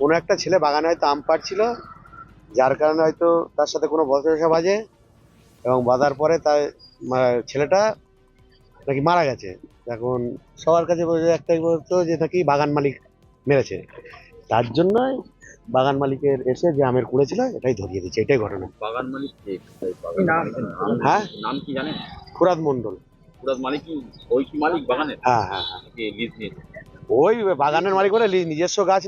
কোনো একটা ছেলে বাগানে হয়তো আম পাড়ছিল যার কারণে হয়তো তার সাথে কোনো বসবাসা বাজে এবং বাজার পরে তার মানে ছেলেটা নাকি মারা গেছে। এখন সবার কাছে বলে- একটাই বলতো যে নাকি বাগান মালিক মেরেছে। তার জন্যই বাগান মালিকের এসে যে আমের কুড়েছিল এটাই ধরিয়ে দিচ্ছে এটাই ঘটনা। বাগান মালিক হ্যাঁ? নাম কি জানেন? ফুরাদ মণ্ডল। পুরাত মালিক ওই কি মালিক বাগানের? হ্যাঁ হ্যাঁ হ্যাঁ। লিজ নিয়েছে? ওই বাগানের মালিক বলে লি- নিজস্ব গাছ